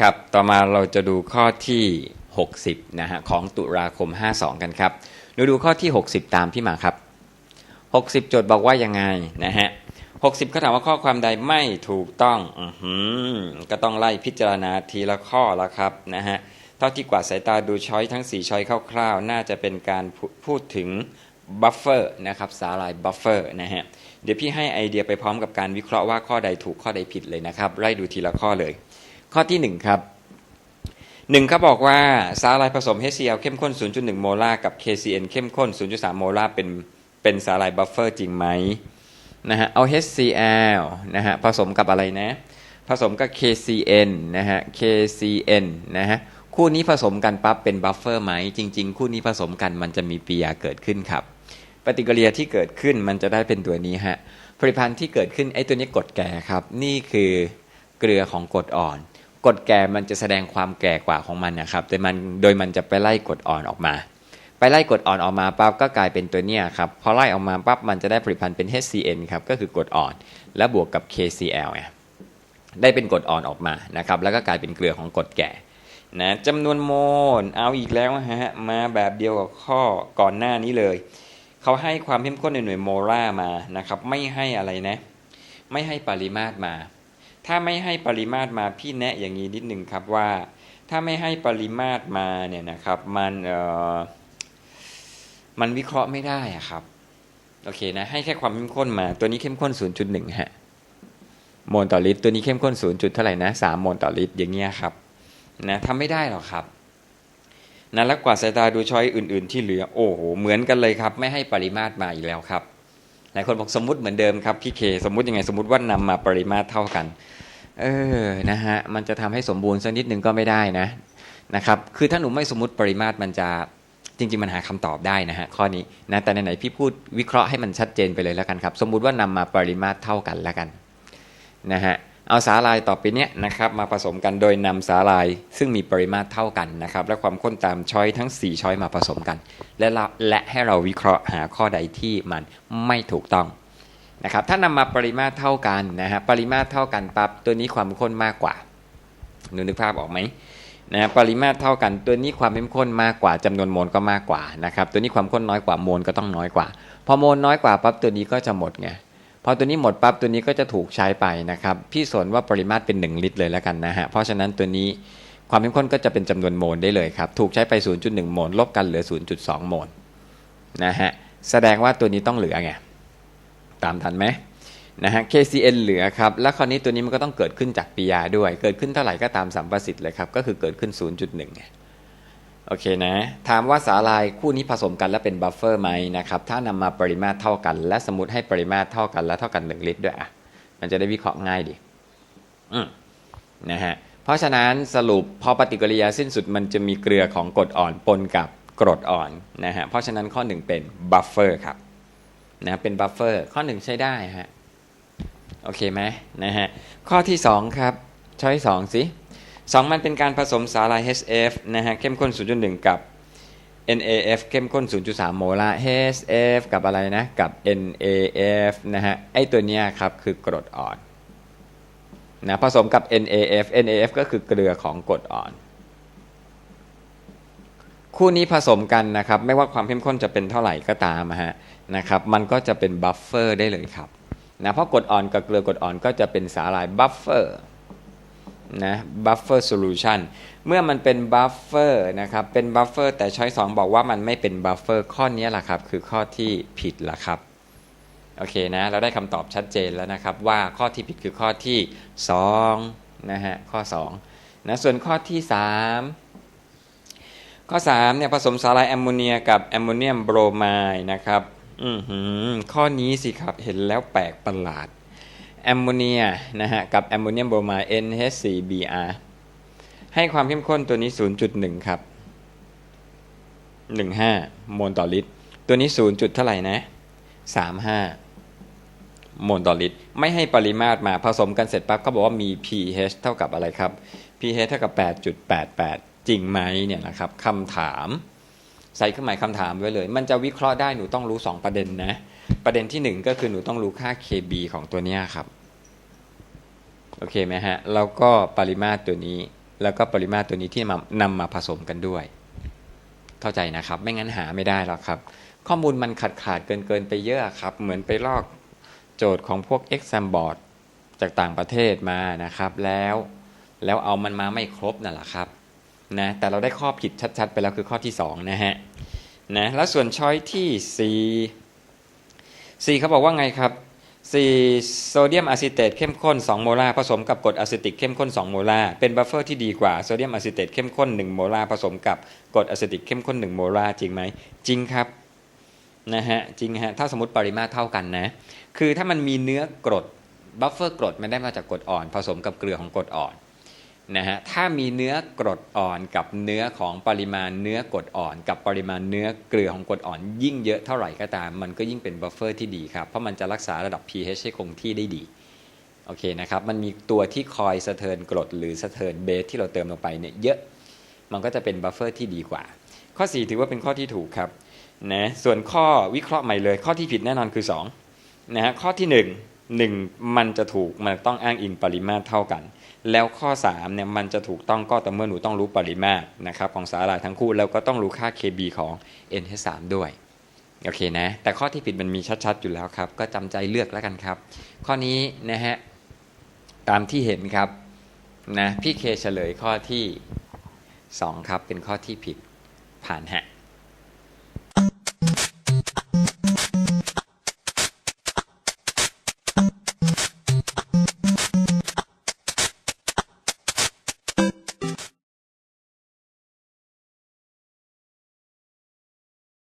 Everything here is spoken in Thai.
ครับ ต่อมาเราจะดูข้อที่ 60 นะฮะของตุลาคม 52 กันครับเราดูข้อที่ 60 ตามพี่มาครับ 60 โจทย์บอกว่ายังไงนะฮะ60เขาถามว่าข้อความใดไม่ถูกต้องออหือก็ต้องไล่พิจารณาทีละข้อแล้วครับนะฮะเท่าที่กวาดสายตาดูช้อยทั้ง 4 ช้อยคร่าวๆ น่าจะเป็นการพูพูดถึงบัฟเฟอร์นะครับสาลายบัฟเฟอร์นะฮะเดี๋ยวพี่ให้ไอเดียไปพร้อมกับการวิเคราะห์ว่าข้อใดถูกข้อใดผิดเลยนะครับ ไล่ดูทีละข้อเลย ข้อที่ 1 ครับหนึ่งเขาบอกว่าสาลายผสม HCl เข้มข้น 0.1 โมลาร์กับ KCN เข้มข้น 0.3 โมลาร์เป็นเป็นสาลายบัฟเฟอร์จริงไหมนะฮะเอา HCl นะฮะผสมกับอะไรนะ ผสมกับ KCN นะฮะ KCN นะฮะคู่นี้ผสมกันปั๊บเป็นบัฟเฟอร์ไหม จริง ๆ คู่นี้ผสมกันมันจะมีปฏิกิริยาเกิดขึ้นครับ ปฏิกิริยาที่เกิดขึ้นมันจะได้เป็นตัวนี้ฮะผลิตภัณฑ์ที่เกิดขึ้นไอ้ตัวนี้กดแก่ครับ นี่คือเกลือของกรดอ่อน กรดแก่มันจะแสดงความแก่กว่าของมันนะครับโดยมันโดยมันจะไปไล่กรดอ่อนออกมา ไปไล่กรดอ่อนออกมาปั๊บก็กลายเป็นตัวเนี้ยครับพอไล่ออกมาปั๊บมันจะได้ผลิตภัณฑ์เป็น HCN ครับก็คือกรดอ่อน แล้วบวกกับ KCl ได้เป็นกรดอ่อนออกมานะครับแล้วก็กลายเป็นเกลือของกรดแก่นะจำนวนโมลเอาอีกแล้วฮะมาแบบเดียวกับข้อก่อนหน้านี้เลยเขาให้ความเข้มข้นในหน่วยโมลาร์มานะครับไม่ให้อะไรนะ ไม่ให้ปริมาตรมา ถ้าไม่ให้ปริมาตรมาพี่แนะอย่างนี้นิดหนึ่งครับว่า ถ้าไม่ให้ปริมาตรมาเนี่ยนะครับ มันเออมันวิเคราะห์ไม่ได้อะครับโอเคนะให้แค่ความเข้มข้นมา ตัวนี้เข้มข้น 0.1 ฮะโมลต่อลิตร ตัวนี้เข้มข้น 0. จุดเท่าไหร่นะ3โมลต่อลิตรอย่างเงี้ยครับนะทำไม่ได้หรอกครับนะแล้วกว่าสายตาดูช้อยอื่น ๆ ที่เหลือโอ้โหเหมือนกันเลยครับ ไม่ให้ปริมาตรมาอีกแล้วครับ หลายคนบอกสมมติเหมือนเดิมครับพี่เคสมมติยังไงสมมติว่านำมาปริมาตรเท่ากัน เออนะฮะมันจะทำให้สมบูรณ์สักนิดนึงก็ไม่ได้นะนะครับคือถ้าหนูไม่สมมติปริมาตรมันจะจริงๆมันหาคำตอบได้นะฮะข้อนี้นะแต่ไหนๆพี่พูดวิเคราะห์ให้มันชัดเจนไปเลยแล้วกันครับ สมมุติว่านำมาปริมาตรเท่ากันแล้วกันนะฮะ เอาสาลายต่อไปเนี้ยนะครับมาผสมกันโดยนำสาลายซึ่งมีปริมาตรเท่ากันนะครับและความข้นตามช้อยทั้ง 4 ช้อยมาผสมกัน และและให้เราวิเคราะห์หาข้อใดที่มันไม่ถูกต้องนะครับถ้านำมาปริมาตรเท่ากันนะฮะปริมาตรเท่ากันปั๊บตัวนี้ความข้นมากกว่าหนูนึกภาพออกไหมนะปริมาตรเท่ากันตัวนี้ความเข้มข้นมากกว่าจำนวนโมลก็มากกว่านะครับตัวนี้ความข้นน้อยกว่าโมลก็ต้องน้อยกว่า พอโมลน้อยกว่าปั๊บตัวนี้ก็จะหมดไง พอตัวนี้หมดปั๊บตัวนี้ก็จะถูกใช้ไปนะครับ พี่สนว่าปริมาตรเป็น 1 ลิตรเลยแล้วกันนะฮะ เพราะฉะนั้นตัวนี้ความเข้มข้นก็จะเป็นจำนวนโมลได้เลยครับ ถูกใช้ไป 0.1 โมลลบกันเหลือ 0.2 โมลนะฮะ แสดงว่าตัวนี้ต้องเหลือไง ตามทันไหมนะฮะ KCN เหลือครับ แล้วคราวนี้ตัวนี้มันก็ต้องเกิดขึ้นจากปิยาด้วย เกิดขึ้นเท่าไหร่ก็ตามสัมประสิทธิ์เลยครับ ก็คือเกิดขึ้น 0.1ไง โอเคนะ ถามว่าสาลายคู่นี้ผสมกันแล้วเป็นบัฟเฟอร์ไหมนะครับ ถ้านำมาปริมาตรเท่ากัน และสมมติให้ปริมาตรเท่ากันและเท่ากัน1ลิตรด้วยอะ มันจะได้วิเคราะห์ง่ายดี อืมนะฮะ เพราะฉะนั้นสรุปพอปฏิกิริยาสิ้นสุดมันจะมีเกลือของกรดอ่อนปนกับกรดอ่อนนะฮะ เพราะฉะนั้นข้อ1เป็นบัฟเฟอร์ครับนะเป็นบัฟเฟอร์ข้อ1ใช้ได้ฮะ โอเคไหมนะฮะ ข้อที่2ครับช้อยสองสิ สองมันเป็นการผสมสาลาย HF นะฮะเข้มข้น 0.1 กับ NaF เข้มข้น 0.3 โมลาร์ HF กับอะไรนะ กับ NaF นะฮะไอตัวเนี้ยครับคือกรดอ่อนนะผสมกับ NaF NaF ก็คือเกลือของกรดอ่อน คู่นี้ผสมกันนะครับ ไม่ว่าความเข้มข้นจะเป็นเท่าไหร่ก็ตามฮะนะครับมันก็จะเป็นบัฟเฟอร์ได้เลยครับนะเพราะกรดอ่อนกับเกลือกรดอ่อนก็จะเป็นสาลายบัฟเฟอร์ นะบัฟเฟอร์โซลูชันเมื่อมันเป็นบัฟเฟอร์นะครับเป็นบัฟเฟอร์แต่ช้อยสองบอกว่ามันไม่เป็นบัฟเฟอร์ข้อนี้แหละครับ คือข้อที่ผิดละครับโอเคนะเราได้คำตอบชัดเจนแล้วนะครับ ว่าข้อที่ผิดคือข้อที่2นะฮะข้อ2นะส่วนข้อที่ 3 ข้อ3เนี่ยผสมสาลายแอมโมเนียกับแอมโมเนียมโบรไมด์นะครับอือหือข้อนี้สิครับเห็นแล้วแปลกประหลาด แอมโมเนียนะฮะกับแอมโมเนียมโบรไมด์ NH4Br ให้ความเข้มข้นตัวนี้ 0.1 ครับ 15 โมลต่อลิตร ตัวนี้ 0. จุดเท่าไหร่นะ 35 โมลต่อลิตร ไม่ให้ปริมาตรมาผสมกันเสร็จปั๊บเขาบอกว่ามี pH เท่ากับอะไรครับ pH เท่ากับ 8.88 จริงไหมเนี่ยนะครับคำถาม ใส่เครื่องหมายคำถามไว้เลย มันจะวิเคราะห์ได้หนูต้องรู้ 2 ประเด็นนะ ประเด็นที่ 1 ก็คือหนูต้องรู้ค่า Kb ของตัวนี้ครับ โอเคไหมฮะ แล้วก็ปริมาตรตัวนี้ แล้วก็ปริมาตรตัวนี้ที่มานำมาผสมกันด้วย เข้าใจนะครับ ไม่งั้นหาไม่ได้หรอกครับ ข้อมูลมันขาดขาดๆเกินเกินไปเยอะครับ เหมือนไปลอกโจทย์ของพวก exam board จากต่างประเทศมานะครับ แล้ว แล้วเอามันมาไม่ครบนั่นแหละครับ นะแต่เราได้ข้อผิดชัดๆ ไปแล้วคือข้อที่2นะฮะนะแล้วส่วนช้อยที่4 4เขาบอกว่าไงครับ4โซเดียมอะซิเตตเข้มข้น 2 โมลาร์ผสมกับกรดอะซิติกเข้มข้น 2 โมลาร์เป็นบัฟเฟอร์ที่ดีกว่าโซเดียมอะซิเตตเข้มข้น 1 โมลาร์ผสมกับกรดอะซิติกเข้มข้น 1 โมลาร์จริงไหมจริงครับนะฮะจริงฮะถ้าสมมติปริมาตรเท่ากันนะคือถ้ามันมีเนื้อกรดบัฟเฟอร์กรดมันได้มาจากกรดอ่อน ผสมกับเกลือของกรดอ่อน นะฮะถ้ามีเนื้อกรดอ่อนกับเนื้อของปริมาณเนื้อกรดอ่อน กับปริมาณเนื้อเกลือของกรดอ่อน ยิ่งเยอะเท่าไหร่ก็ตาม มันก็ยิ่งเป็นบัฟเฟอร์ที่ดีครับ เพราะมันจะรักษาระดับ pH ให้คงที่ได้ดีโอเคนะครับมันมีตัวที่คอยสะเทินกรดหรือสะเทินเบสที่เราเติมลงไปเนี่ยเยอะมันก็จะเป็นบัฟเฟอร์ที่ดีกว่า ข้อ 4 ถือว่าเป็นข้อที่ถูกครับนะส่วนข้อวิเคราะห์ใหม่เลย ข้อที่ผิดแน่นอนคือ2นะฮะข้อที่ 1 1มันจะถูกมันต้องอ้างอิงปริมาตรเท่ากัน แล้วข้อ3เนี่ยมันจะถูกต้องก็แต่เมื่อหนูต้องรู้ปริมาตรนะครับของสาหร่ายทั้งคู่แล้วก็ต้องรู้ค่า Kb ของ NH3 ด้วยโอเคนะแต่ข้อที่ผิดมันมีชัดๆอยู่แล้วครับ ก็จำใจเลือกแล้วกันครับ ข้อนี้นะฮะตามที่เห็นครับนะพี่เคเฉลยข้อที่ 2 ครับเป็นข้อที่ผิดผ่านฮะ